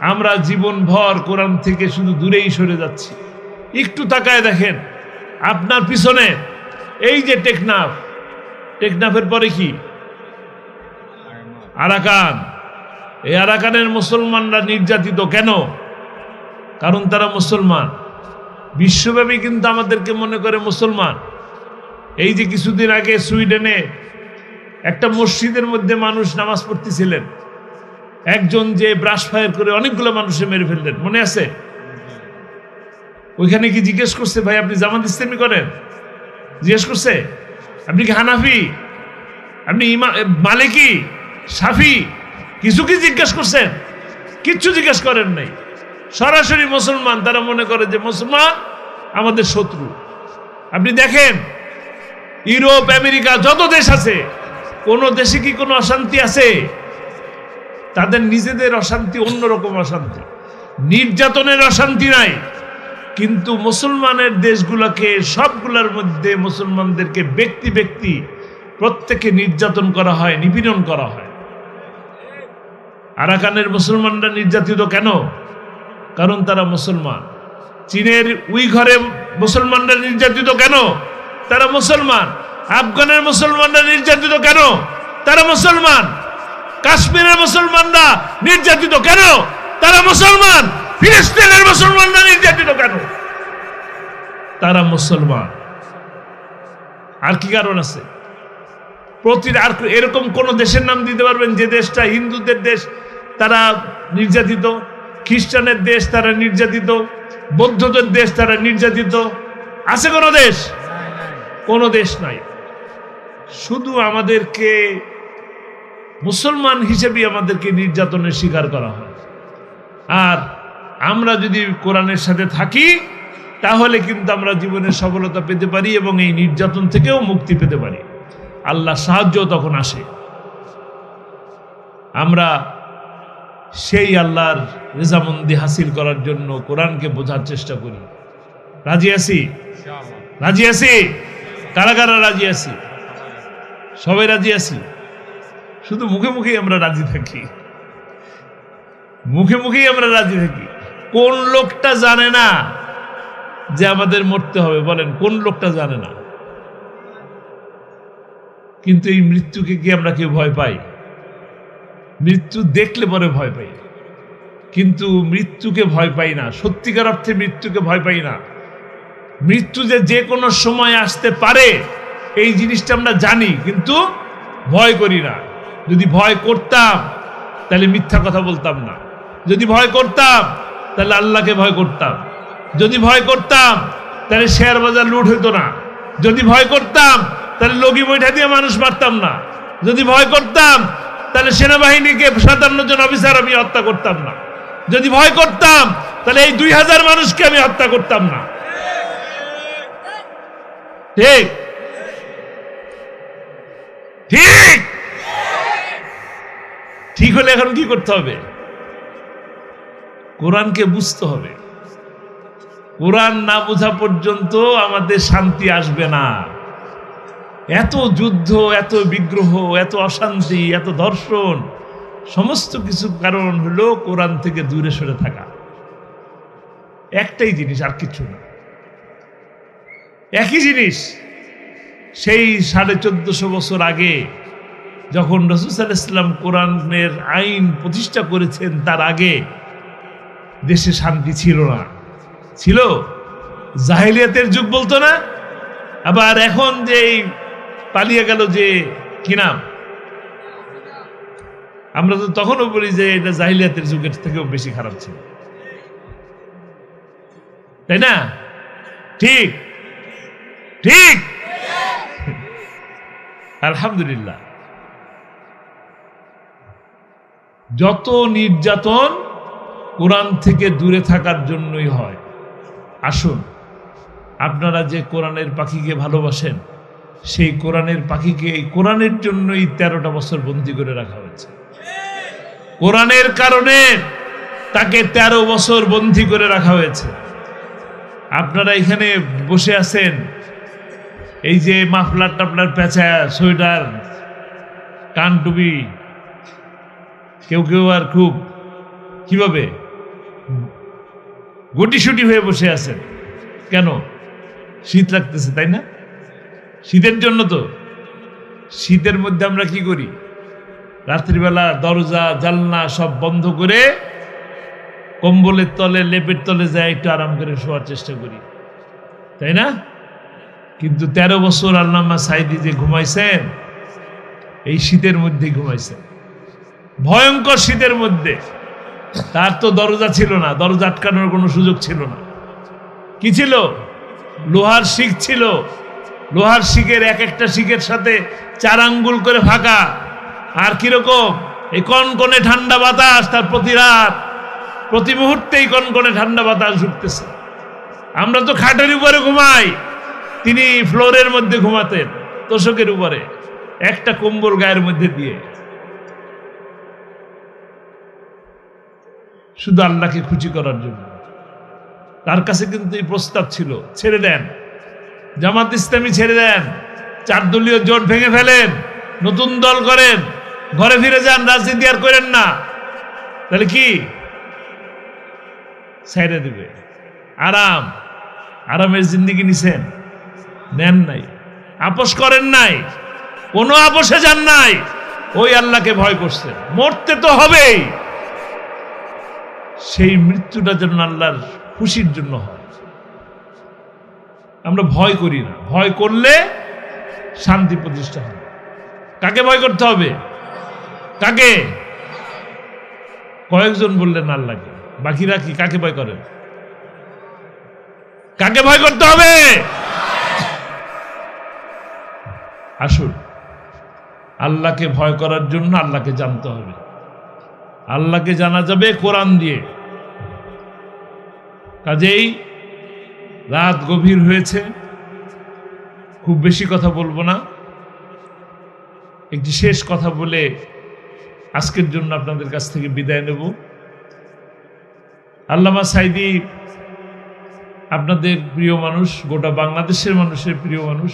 আমরা জীবন ভর কোরআন থেকে শুধু দূরেই সরে যাচ্ছি। একটু তাকায় দেখেন, আপনার পিছনে এই যে টেকনাফ, টেকনাফের পরে কি? আরাকান। এই আরাকানের মুসলমানরা নির্যাতিত কেন? কারণ তারা মুসলমান। বিশ্বব্যাপী কিন্তু আমাদেরকে মনে করে মুসলমান। এই যে কিছুদিন আগে সুইডেনে একটা মসজিদের মধ্যে মানুষ নামাজ পড়তেছিলেন। একজন যে ব্রাশ ফায়ার করে অনেকগুলো মানুষে মেরে ফেললেন। মনে আছে? ওইখানে কি জিজ্ঞেস করছে, ভাই, আপনি জামাত ইসলামী করেন? জিজ্ঞেস করছে, আপনি কি হানাফি? আপনি ইমা, মালিকি? সাফি? কিছু কি জিজ্ঞেস করছেন? কিচ্ছু জিজ্ঞেস করেন নাই। সরাসরি মুসলমান, তারা মনে করে যে মুসলমান আমাদের শত্রু। আপনি দেখেন, ইউরোপ, আমেরিকা, যত দেশ আছে, কোন দেশে কি কোনো অশান্তি আছে? তাদের নিজেদের অশান্তি অন্যরকম অশান্তি। নির্যাতনের অশান্তি নাই। কিন্তু মুসলমানের দেশগুলোকে, সবগুলোর মধ্যে মুসলমানদেরকে ব্যক্তি ব্যক্তি প্রত্যেকে নির্যাতন করা হয়, নিপীড়ন করা হয়। আরাকানের মুসলমানরা নির্যাতিত কেন? কারণ তারা মুসলমান। চীনের উই ঘরে মুসলমানরা নির্যাতিত কেন? তারা মুসলমান। আফগানের মুসলমানরা নির্যাতিত কেন? তারা মুসলমান। কাশ্মীরের মুসলমানরা নির্যাতিত কেন? তারা মুসলমান। ফিলিস্তিনের মুসলমানরা নির্যাতিত কেন? তারা মুসলমান। আর কি কারণ আছে? প্রতি আর এরকম কোন দেশের নাম দিতে পারবেন যে দেশটা হিন্দুদের দেশ, তারা নির্যাতিত। খ্রিস্টানের দেশ, তারা নির্যাতিত। বৌদ্ধদের দেশ, তারা নির্যাতিত। আছে কোনো দেশ? কোনো দেশ নাই। শুধু আমাদেরকে মুসলমান হিসেবে আমাদেরকে নির্যাতনের শিকার করা হয়। আর আমরা যদি কোরআনের সাথে থাকি তাহলে কিন্তু আমরা জীবনের সফলতা পেতে পারি এবং এই নির্যাতন থেকেও মুক্তি পেতে পারি। আল্লাহ সাহায্য তখন আসে। আমরা সেই আল্লাহর রেজামন্দি হাসিল করার জন্য কোরআনকে বোঝার চেষ্টা করি। রাজি আছি? রাজি আছি? কারা কারা রাজি আছি? সবাই রাজি আছি? শুধু মুখে মুখেই আমরা রাজি থাকি। মুখে মুখেই আমরা রাজি থাকি। কোন লোকটা জানে না যে আমাদের মরতে হবে? বলেন, কোন লোকটা জানে না? কিন্তু এই মৃত্যুকে কি আমরা কেউ ভয় পাই? মৃত্যু দেখলে পরে ভয় পাই। কিন্তু মৃত্যুকে ভয় পাই না। সত্যিকার অর্থে মৃত্যুকে ভয় পাই না। মৃত্যু যে যে কোনো সময় আসতে পারে, এই জিনিসটা আমরা জানি, কিন্তু ভয় করি না। যদি ভয় করতাম, তাহলে মিথ্যা কথা বলতাম না। যদি ভয় করতাম, তাহলে আল্লাহকে ভয় করতাম। যদি ভয় করতাম, তাহলে শেয়ার বাজার লুট হইতো না। যদি ভয় করতাম, তাহলে লগি বৈঠা দিয়ে মানুষ মারতাম না। যদি ভয় করতাম, তাহলে সেনাবাহিনীকে সাতান্ন জন অফিসার আমি হত্যা করতাম না। যদি ভয় করতাম, তাহলে এই দুই হাজার মানুষকে আমি হত্যা করতাম না। ঠিক? ঠিক? ঠিক হলে এখন কি করতে হবে? কোরআনকে বুঝতে হবে। কোরআন না বোঝা পর্যন্ত আমাদের শান্তি আসবে না। এত যুদ্ধ, এত বিগ্রহ, এত অশান্তি, এত ধর্ষণ, সমস্ত কিছু কারণ হলো কোরআন থেকে দূরে সরে থাকা। একটাই জিনিস, আর কিছু না। একই জিনিস, সেই সাড়ে চোদ্দশো বছর আগে যখন রসুল ইসলাম কোরআনের আইন প্রতিষ্ঠা করেছেন তার আগে দেশে শান্তি ছিল না। ছিল? জাহিলিয়াতের যুগ বলতো না? আবার এখন যে পালিয়ে গেল যে কি নাম? আমরা তো তখনও বলি যে এটা জাহিলিয়াতের যুগের থেকেও বেশি খারাপ ছিল। তাই না? ঠিক? ঠিক? আলহামদুলিল্লাহ। যত নির্যাতন কোরআন থেকে দূরে থাকার জন্যই হয়। আসুন, আপনারা যে কোরআনের পাখিকে ভালোবাসেন, সেই কোরআনের পাখিকে এই কোরআনের জন্যই তেরোটা বছর বন্দি করে রাখা হয়েছে। কোরআনের কারণে তাকে তেরো বছর বন্দি করে রাখা হয়েছে। আপনারা এখানে বসে আছেন, এই যে মাফলার টাফলার পেঁচা, সোয়েটার কান টুপি কেউ কেউ আর খুব কীভাবে গুটিসুটি হয়ে বসে আছেন? কেন? শীত লাগতেছে, তাই না? শীতের জন্য তো। শীতের মধ্যে আমরা কি করি? রাত্রিবেলা দরজা জালনা সব বন্ধ করে কম্বলের তলে, লেপের তলে যায় একটু আরাম করে শোয়ার চেষ্টা করি। তাই না? কিন্তু তেরো বছর আল্লামা সাইদি যে ঘুমাইছেন, এই শীতের মধ্যে ঘুমাইছেন। ভয়ঙ্কর শীতের মধ্যে। তার তো দরজা ছিল না, দরজা আটকানোর কোনো সুযোগ ছিল না। কি ছিল? লোহার শিক ছিল। লোহার শিকের এক একটা শিকের সাথে চার আঙ্গুল করে ফাঁকা। আর কীরকম? এই কনকনে ঠান্ডা বাতাস তার প্রতি রাত। প্রতি মুহূর্তেই কনকনে ঠান্ডা বাতাস ঢুকতেছে। আমরা তো খাটের উপরে ঘুমাই। তিনি ফ্লোরের মধ্যে ঘুমাতেন, তোষকের উপরে। একটা কম্বল গায়ের মধ্যে দিয়ে। শুধু আল্লাহকে খুশি করার জন্য। তার কাছে কিন্তু এই প্রস্তাব ছিল, ছেড়ে দেন। জামাত ইসলামী ছেড়ে দেন। চার দলীয় জোট ভেঙে ফেলেন। নতুন দল করেন। ঘরে ফিরে যান, রাজনীতি আর করেন না। তাহলে কি? ছেড়ে দিবে। আরাম। আরামের জিন্দিগি নিছেন। নেন নাই। আপোষ করেন নাই। কোনো আপোষে যান নাই। ওই আল্লাহকে ভয় করছেন। মরতে তো হবেই। সেই মৃত্যুটা যেন আল্লাহর খুশির জন্য হয়। আমরা ভয় করি না। ভয় করলে শান্তি প্রতিষ্ঠা হবে কাকে ভয় করতে হবে? কাকে? কয়েকজন বললেন আল্লাহকে। বাকিরা কি কাকে ভয় করেন কাকে ভয় করতে হবে? আসুন। আল্লাহকে ভয় করার জন্য আল্লাহকে জানতে হবে। আল্লাহকে জানা যাবে কোরআন দিয়ে। কাজেই রাত গভীর হয়েছে। খুব বেশি কথা বলব না। একটি শেষ কথা বলে আজকের জন্য আপনাদের কাছ থেকে বিদায় নেব। আল্লামা সাইদি, আপনাদের প্রিয় মানুষ, গোটা বাংলাদেশের মানুষের প্রিয় মানুষ,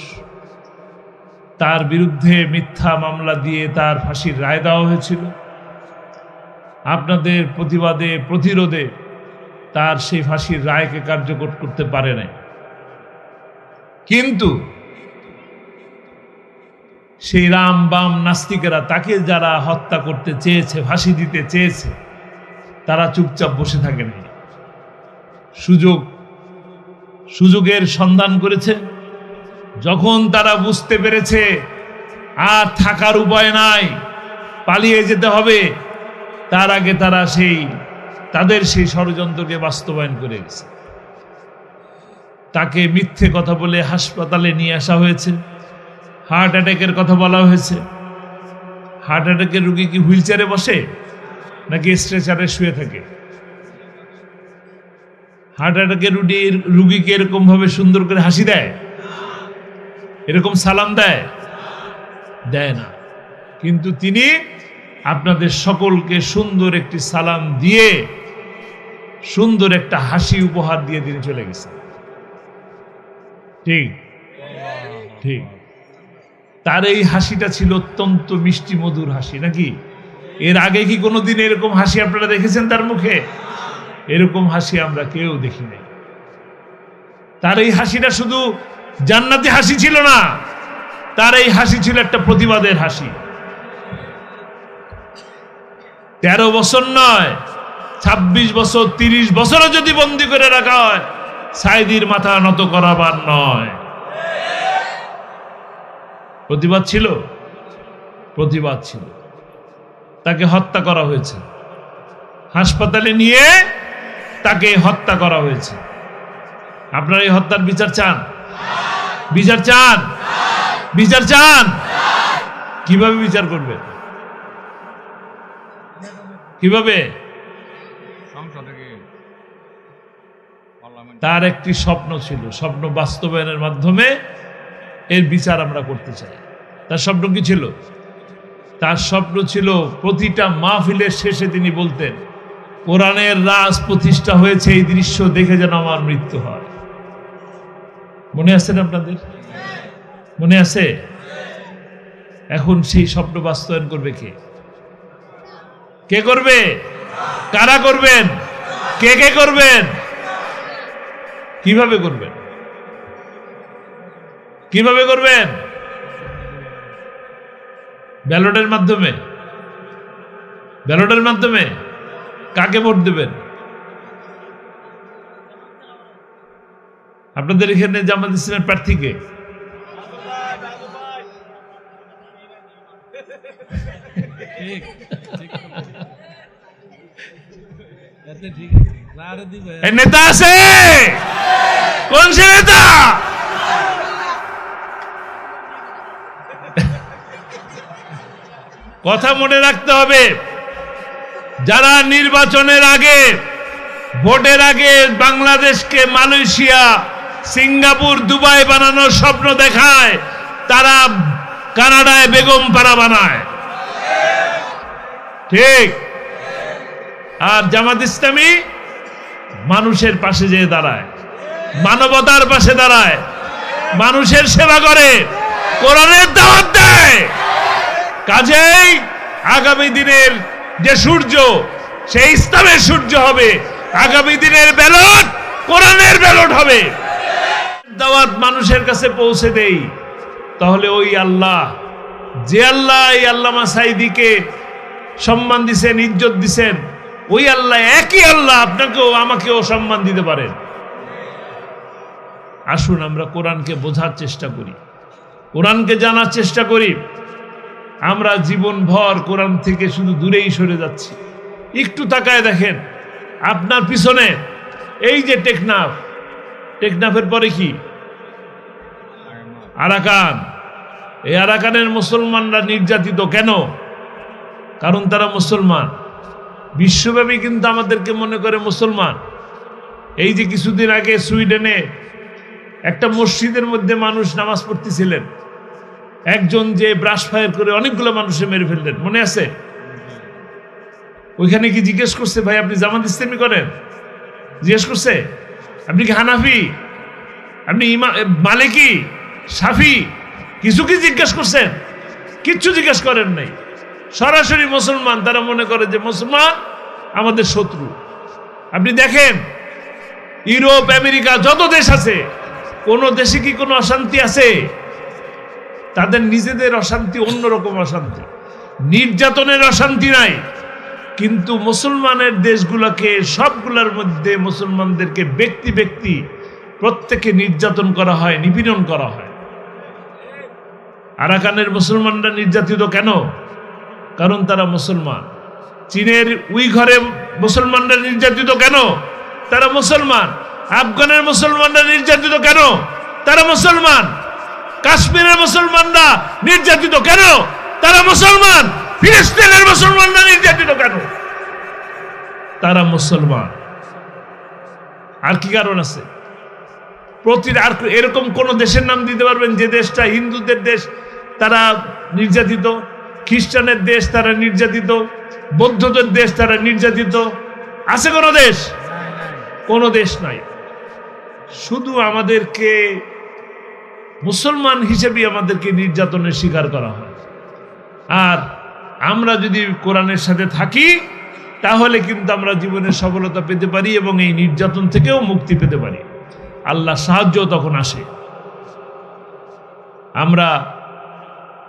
তার বিরুদ্ধে মিথ্যা মামলা দিয়ে তার ফাঁসির রায় দেওয়া হয়েছিল। আপনাদের প্রতিবাদে, প্রতিরোধে তার সেই ফাঁসির রায়কে কার্যকর করতে পারে নাই। কিন্তু সেই রাম বাম নাস্তিকেরা তাকে যারা হত্যা করতে চেয়েছে, ফাঁসি দিতে চেয়েছে, তারা চুপচাপ বসে থাকে নাই সুযোগ, সুযোগের সন্ধান করেছে। যখন তারা বুঝতে পেরেছে, আর থাকার উপায় নাই, পালিয়ে যেতে হবে, তার আগে তারা সেই তাদের সেই ষড়যন্ত্রকে বাস্তবায়ন করে গেছে তাকে মিথ্যে কথা বলে হাসপাতালে নিয়ে আসা হয়েছে। হার্ট অ্যাটাকের কথা বলা হয়েছে। হার্ট অ্যাটাকের রুগী কি হুইল চেয়ারে বসে, নাকি স্ট্রেচারে শুয়ে থাকে? হার্ট অ্যাটাকের রুগীর রুগীকে এরকম ভাবে সুন্দর করে হাসি দেয়? এরকম সালাম দেয়? দেয় না। কিন্তু তিনি আপনাদের সকলকে সুন্দর একটি সালাম দিয়ে সুন্দর একটা হাসি উপহার দিয়ে তিনি চলে গেছেন। ঠিক? ঠিক। তার এই হাসিটা ছিল অত্যন্ত মিষ্টি, মধুর হাসি, নাকি? এর আগে কি কোনোদিন এরকম হাসি আপনারা দেখেছেন তার মুখে? এরকম হাসি আমরা কেউ দেখি নাই। তার এই হাসিটা শুধু জান্নাতি হাসি ছিল না, তার এই হাসি ছিল একটা প্রতিবাদের হাসি। তেরো বছর নয় ছাব্বিশ বছর, তিরিশ বছরও যদি বন্দি করে রাখা হয় সাইদির মাথা নত করাবার নয়। প্রতিবাদ ছিল? প্রতিবাদ ছিল। তাকে হত্যা করা হয়েছে। হাসপাতালে নিয়ে তাকে হত্যা করা হয়েছে। আপনারা এই হত্যার বিচার চান? বিচার চান? বিচার চান? কীভাবে বিচার করবে কীভাবে? তার একটি স্বপ্ন ছিল, স্বপ্ন বাস্তবায়নের মাধ্যমে এর বিচার আমরা করতে চাই। তার স্বপ্ন কি ছিল? তার স্বপ্ন ছিল প্রতিটা মাহফিলের শেষে তিনি বলতেন, কোরআনের রাজ প্রতিষ্ঠা হয়েছে, এই দৃশ্য দেখে যেন আমার মৃত্যু হয়। মনে আছে না আপনাদের? মনে আছে? এখন সেই স্বপ্ন বাস্তবায়ন করবে কে? কে করবে? কারা করবেন? কে কে করবেন? কীভাবে করবেন? কীভাবে করবেন? ব্যালটের মাধ্যমে? ব্যালটের মাধ্যমে? কাকে ভোট দেবেন? আপনাদের এখানে জামাত ইসলামের প্রার্থীকে ঠিক ঠিক এতে ঠিক আছে লাড়ে দিবে এই নেতা আছে? কোন সে নেতা? কথা মনে রাখতে হবে, যারা নির্বাচনের আগে, ভোটের আগে বাংলাদেশকে মালয়েশিয়া, সিঙ্গাপুর, দুবাই বানানোর স্বপ্ন দেখায়, তারা কানাডায় বেগম পাড়া বানায়। ঠিক? আর জামাত ইসলামী মানুষের পাশে যেয়ে দাঁড়ায়। মানবতার পাশে দাঁড়ায়। মানুষের সেবা করে। কোরআনের দাওয়াত দেয়। কাজেই আগামী দিনের যে সূর্য, সেই ইসলামের সূর্য হবে। আগামী দিনের ব্যালট কোরআনের ব্যালট হবে। দাওয়াত মানুষের কাছে পৌঁছে দেই। তাহলে ওই আল্লাহ, যে আল্লাহ এই আল্লামা সাইদিকে সম্মান দিছেন, ইজ্জত দিছেন ওই আল্লাহ একই আল্লাহ আপনাকেও আমাকেও সম্মান দিতে পারেন আসুন আমরা কোরআনকে বোঝার চেষ্টা করি। কোরআনকে জানার চেষ্টা করি। আমরা জীবনভর কোরআন থেকে শুধু দূরেই সরে যাচ্ছি। একটু তাকায় দেখেন, আপনার পিছনে এই যে টেকনাফ, টেকনাফের পরে কি? আরাকান। এই আরাকানের মুসলমানরা নির্যাতিত কেন? কারণ তারা মুসলমান। বিশ্বব্যাপী কিন্তু আমাদেরকে মনে করে মুসলমান। এই যে কিছুদিন আগে সুইডেনে একটা মসজিদের মধ্যে মানুষ নামাজ পড়তেছিলেন। একজন যে ব্রাশ ফায়ার করে অনেকগুলো মানুষে মেরে ফেললেন। মনে আছে? ওইখানে কি জিজ্ঞেস করছে, ভাই, আপনি জামাত ইসলামি করেন? জিজ্ঞেস করছে, আপনি কি হানাফি? আপনি ইমা, মালিকি? সাফি? কিছু কি জিজ্ঞেস করছেন? কিচ্ছু জিজ্ঞেস করেন নাই। সরাসরি মুসলমান, তারা মনে করে যে মুসলমান আমাদের শত্রু। আপনি দেখেন, ইউরোপ, আমেরিকা, যত দেশ আছে, কোন দেশে কি কোনো অশান্তি আছে? তাদের নিজেদের অশান্তি অন্যরকম অশান্তি। নির্যাতনের অশান্তি নাই। কিন্তু মুসলমানের দেশগুলোকে, সবগুলোর মধ্যে মুসলমানদেরকে ব্যক্তি ব্যক্তি প্রত্যেকে নির্যাতন করা হয়, নিপীড়ন করা হয়। আরাকানের মুসলমানরা নির্যাতিত কেন? কারণ তারা মুসলমান। চীনের উই ঘরে মুসলমানরা নির্যাতিত কেন? তারা মুসলমান। আফগানের মুসলমানরা নির্যাতিত কেন? তারা মুসলমান। কাশ্মীরের মুসলমানরা নির্যাতিত কেন? তারা মুসলমান। ফিলিস্তিনের মুসলমানরা নির্যাতিত কেন? তারা মুসলমান। আর কি কারণ আছে? প্রতি আর এরকম কোন দেশের নাম দিতে পারবেন যে দেশটা হিন্দুদের দেশ, তারা নির্যাতিত। খ্রিস্টানের দেশ তারা নির্যাতিত, বৌদ্ধদের দেশ তারা নির্যাতিত। আছে কোন দেশ? কোন দেশ নাই। শুধু আমাদেরকে মুসলমান হিসেবে আমাদেরকে নির্যাতনের শিকার করা হয়। আর আমরা যদি কোরআনের সাথে থাকি, তাহলে কিন্তু আমরা জীবনের সফলতা পেতে পারি এবং এই নির্যাতন থেকেও মুক্তি পেতে পারি। আল্লাহ সাহায্য তখন আসে। আমরা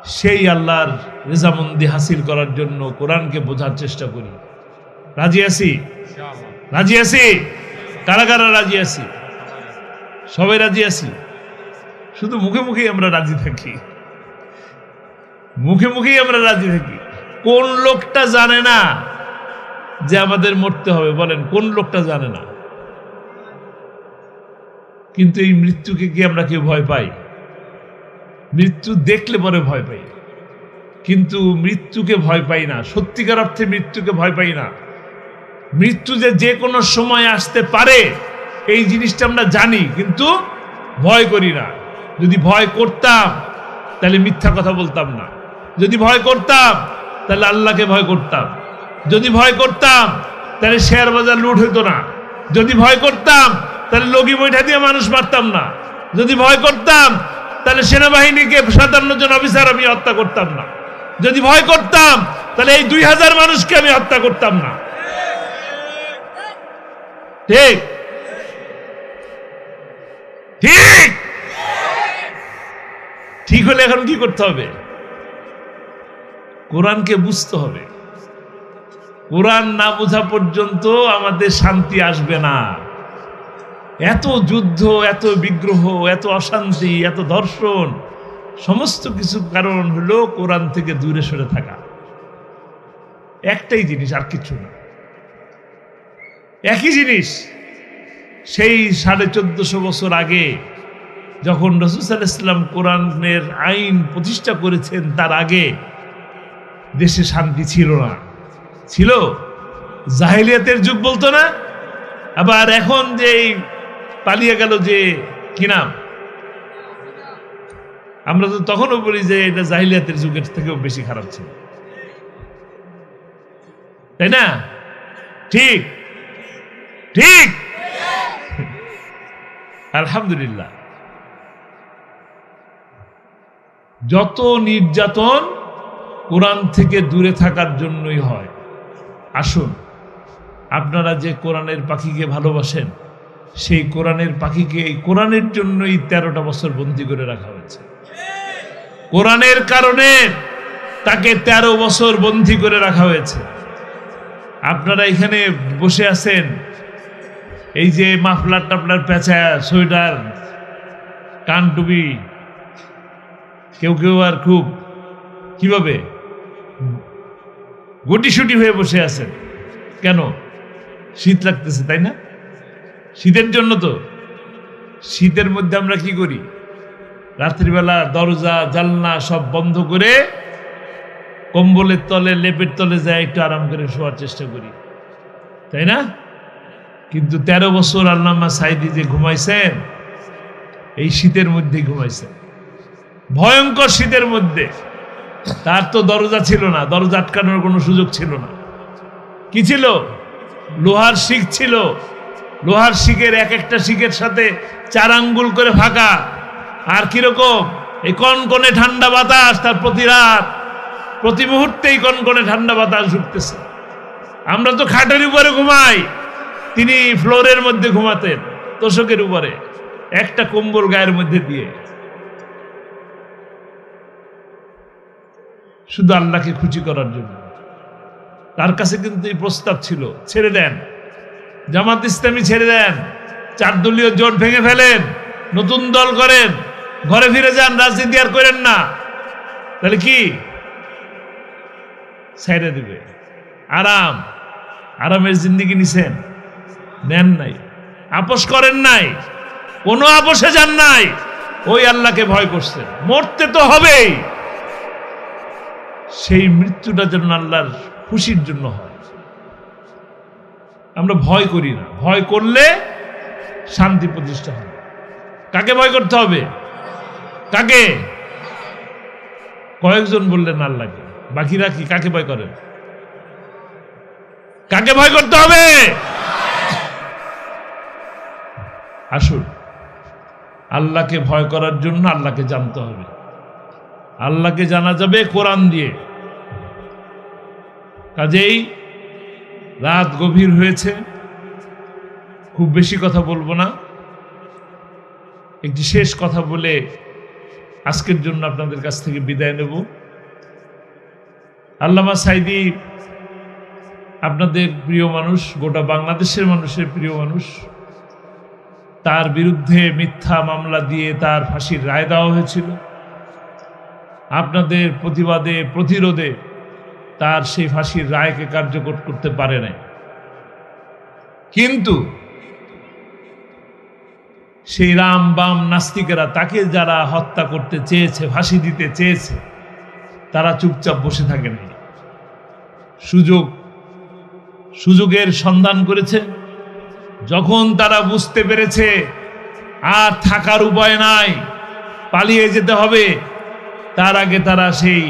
সেই আল্লাহর রেজামন্দি হাসিল করার জন্য কোরআনকে বোঝার চেষ্টা করি। রাজি আছি? রাজি আছি? কারা কারা রাজি আছি? সবাই রাজি আছি? শুধু মুখে মুখেই আমরা রাজি থাকি। মুখে মুখেই আমরা রাজি থাকি। কোন লোকটা জানে না যে আমাদের মরতে হবে? বলেন কোন লোকটা জানে না? কিন্তু এই মৃত্যুকে কি আমরা কেউ ভয় পাই? মৃত্যু দেখলে পরে ভয় পাই। কিন্তু মৃত্যুকে ভয় পাই না। সত্যিকার অর্থে মৃত্যুকে ভয় পাই না। মৃত্যু যে যে কোনো সময় আসতে পারে, এই জিনিসটা আমরা জানি, কিন্তু ভয় করি না। যদি ভয় করতাম, তাহলে মিথ্যা কথা বলতাম না। যদি ভয় করতাম, তাহলে আল্লাহকে ভয় করতাম। যদি ভয় করতাম, তাহলে শেয়ার বাজার লুট হইতো না। যদি ভয় করতাম, তাহলে লগি বৈঠা দিয়ে মানুষ মারতাম না। যদি ভয় করতাম তাহলে সেনাবাহিনীকে সাতান্ন জন অফিসার আমি হত্যা করতাম না। যদি ভয় করতাম, তাহলে এই দুই হাজার মানুষকে আমি হত্যা করতাম না। ঠিক? ঠিক? ঠিক হলে এখন কি করতে হবে? কোরআনকে বুঝতে হবে। কোরআন না বোঝা পর্যন্ত আমাদের শান্তি আসবে না। এত যুদ্ধ, এত বিগ্রহ, এত অশান্তি, এত দর্শন, সমস্ত কিছু কারণ হলো কোরআন থেকে দূরে সরে থাকা। একটাই জিনিস, আর কিছু না। একই জিনিস, সেই সাড়ে চোদ্দশো বছর আগে যখন রসুল ইসলাম কোরআনের আইন প্রতিষ্ঠা করেছেন, তার আগে দেশে শান্তি ছিল না। ছিল? জাহিলিয়াতের যুগ বলতো না? আবার এখন যে পালিয়ে গেল যে, কি নাম? আমরা তো তখনও বলি যে, এটা জাহিলিয়াতের যুগের থেকেও বেশি খারাপ ছিল। তাই না? ঠিক। ঠিক। আলহামদুলিল্লাহ। যত নির্যাতন কোরআন থেকে দূরে থাকার জন্যই হয়। আসুন, আপনারা যে কোরআনের পাখিকে ভালোবাসেন সেই কোরআনের পাখিকে এই কোরআনের জন্যই তেরোটা বছর বন্দি করে রাখা হয়েছে। কোরআনের কারণে তাকে তেরো বছর বন্দি করে রাখা হয়েছে। আপনারা এখানে বসে আছেন, এই যে মাফলার টাফলার পেঁচা, সোয়েটার, কান টুপি, কেউ কেউ আর খুব, কীভাবে? গুটিসুটি হয়ে বসে আছেন। কেন? শীত লাগতেছে, তাই না? শীতের জন্য তো। শীতের মধ্যে আমরা কি করি? রাত্রিবেলা দরজা, জানলা সব বন্ধ করে কম্বলের তলে, লেপের তলে যায় একটু আরাম করে শোয়ার চেষ্টা করি। তাই না? কিন্তু তেরো বছর আল্লামা সাইদি যে ঘুমাইছেন, এই শীতের মধ্যে ঘুমাইছেন। ভয়ঙ্কর শীতের মধ্যে। তার তো দরজা ছিল না, দরজা আটকানোর কোনো সুযোগ ছিল না। কি ছিল? লোহার শিখ ছিল। লোহার শিখের এক একটা শিখের সাথে চার আঙ্গুল করে ফাঁকা। আর কীরকম? এই কনকনে ঠান্ডা বাতাস তার প্রতি রাত, প্রতি মুহূর্তেই কনকনে ঠান্ডা বাতাস ঢুকতেছে আমরা তো খাটের উপরে ঘুমাই, তিনি ফ্লোরের মধ্যে ঘুমাতেন, তোষকের উপরে, একটা কম্বল গায়ের মধ্যে দিয়ে। শুধু আল্লাহকে খুশি করার জন্য। তার কাছে কিন্তু এই প্রস্তাব ছিল, ছেড়ে দেন। জামাত ইসলামী ছেড়ে দেন। চার দলীয় জোট ভেঙে ফেলেন। নতুন দল করেন। ঘরে ফিরে যান, রাজনীতি আর করেন না। তাহলে কি? ছেড়ে দিবে। আরাম। আরামের জিন্দিগি নিছেন। নেন নাই। আপোষ করেন নাই। কোনো আপোষে যান নাই। ওই আল্লাহকে ভয় করছেন। মরতে তো হবেই। সেই মৃত্যুটা যেন আল্লাহর খুশির জন্য হয়। আমরা ভয় করি না। ভয় করলে শান্তি প্রতিষ্ঠা হবে কাকে ভয় করতে হবে? কাকে? কয়েকজন বললেন, আল্লাহকে। বাকিরা কি কাকে ভয় করে? কাকে ভয় করতে হবে? আসুন। আল্লাহকে ভয় করার জন্য আল্লাহকে জানতে হবে। আল্লাহকে জানা যাবে কোরআন দিয়ে। কাজেই রাত গভীর হয়েছে। খুব বেশি কথা বলব না। একটি শেষ কথা বলে আজকের জন্য আপনাদের কাছ থেকে বিদায় নেব। আল্লামা সাইদি, আপনাদের প্রিয় মানুষ, গোটা বাংলাদেশের মানুষের প্রিয় মানুষ, তার বিরুদ্ধে মিথ্যা মামলা দিয়ে তার ফাঁসির রায় দেওয়া হয়েছিল। আপনাদের প্রতিবাদে, প্রতিরোধে তার সেই ফাঁসির রায়কে কার্যকর করতে পারে নাই। কিন্তু সেই রাম বাম নাস্তিকেরা তাকে যারা হত্যা করতে চেয়েছে, ফাঁসি দিতে চেয়েছে, তারা চুপচাপ বসে থাকে নাই সুযোগ, সুযোগের সন্ধান করেছে। যখন তারা বুঝতে পেরেছে, আর থাকার উপায় নাই, পালিয়ে যেতে হবে, তার আগে তারা সেই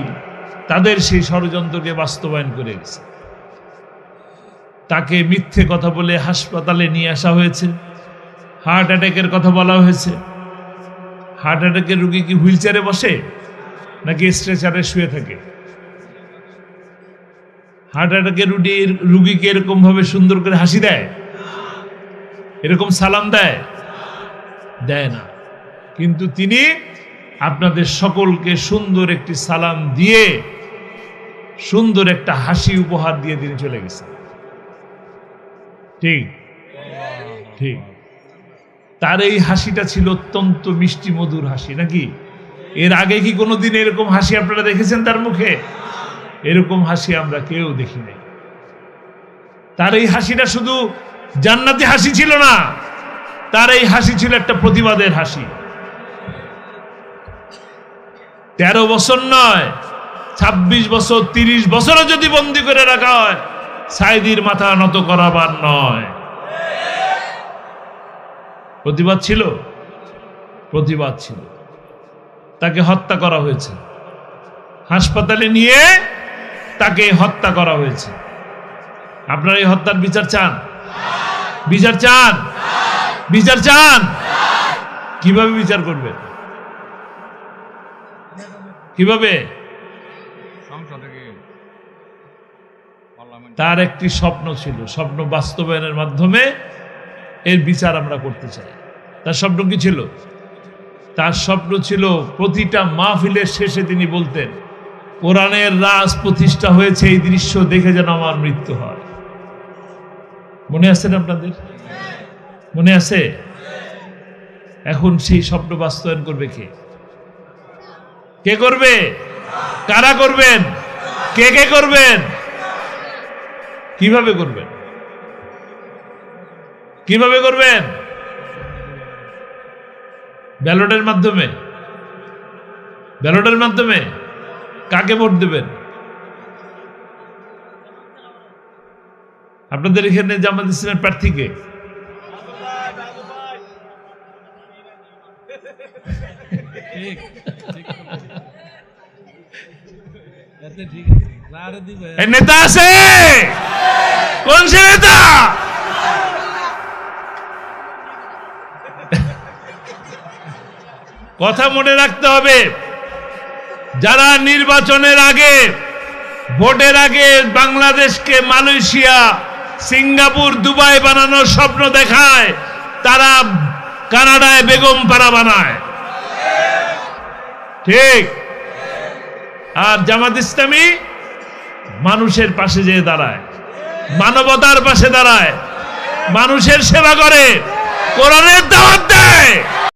তাদের সেই ষড়যন্ত্রকে বাস্তবায়ন করে গেছে। তাকে মিথ্যে কথা বলে হাসপাতালে নিয়ে আসা হয়েছে। হার্ট অ্যাটাকের কথা বলা হয়েছে। হার্ট অ্যাটাকের রুগী কি হুইল চেয়ারে বসে, নাকি স্ট্রেচারে শুয়ে থাকে? হার্ট অ্যাটাকের রুগীর রুগীকে এরকম ভাবে সুন্দর করে হাসি দেয়? এরকম সালাম দেয়? দেয় না। কিন্তু তিনি আপনাদের সকলকে সুন্দর একটি সালাম দিয়ে সুন্দর একটা হাসি উপহার দিয়ে তিনি চলে গেছেন। ঠিক? ঠিক। তার এই হাসিটা ছিল অত্যন্ত মিষ্টি, মধুর হাসি, নাকি? এর আগে কি কোনোদিন এরকম হাসি আপনারা দেখেছেন তার মুখে? এরকম হাসি আমরা কেউ দেখি নাই। তার এই হাসিটা শুধু জান্নাতি হাসি ছিল না, তার এই হাসি ছিল একটা প্রতিবাদের হাসি। তেরো বছর নয় ছাব্বিশ বছর, তিরিশ বছরও যদি বন্দি করে রাখা হয় সাইদির মাথা নত করাবার নয়। প্রতিবাদ ছিল? প্রতিবাদ ছিল। তাকে হত্যা করা হয়েছে। হাসপাতালে নিয়ে তাকে হত্যা করা হয়েছে। আপনারা এই হত্যার বিচার চান? বিচার চান? বিচার চান? কীভাবে বিচার করবেন? কীভাবে? তার একটি স্বপ্ন ছিল, স্বপ্ন বাস্তবায়নের মাধ্যমে এর বিচার আমরা করতে চাই। তার স্বপ্ন কি ছিল? তার স্বপ্ন ছিল প্রতিটা মাহফিলের শেষে তিনি বলতেন, কোরআনের রাজ প্রতিষ্ঠা হয়েছে, এই দৃশ্য দেখে যেন আমার মৃত্যু হয়। মনে আছে না আপনাদের? মনে আছে? এখন সেই স্বপ্ন বাস্তবায়ন করবে কে? কে করবে? কারা করবেন? কে কে করবেন? কীভাবে করবেন? কীভাবে করবেন? ব্যালটের মাধ্যমে। ব্যালটের মাধ্যমে কাকে ভোট দেবেন? আপনাদের এখানে জামাত ইসলামের প্রার্থীকে নেতা আছে! কোন সে নেতা কথা মনে রাখতে হবে, যারা নির্বাচনের আগে, ভোটের আগে বাংলাদেশকে মালয়েশিয়া, সিঙ্গাপুর, দুবাই বানানোর স্বপ্ন দেখায়, তারা কানাডায় বেগম পাড়া বানায়। ঠিক? আর জামাত ইসলামী মানুষের পাশে যেয়ে দাঁড়ায়। মানবতার পাশে দাঁড়ায়। মানুষের সেবা করে কোরআনের দাওয়াত দেয়।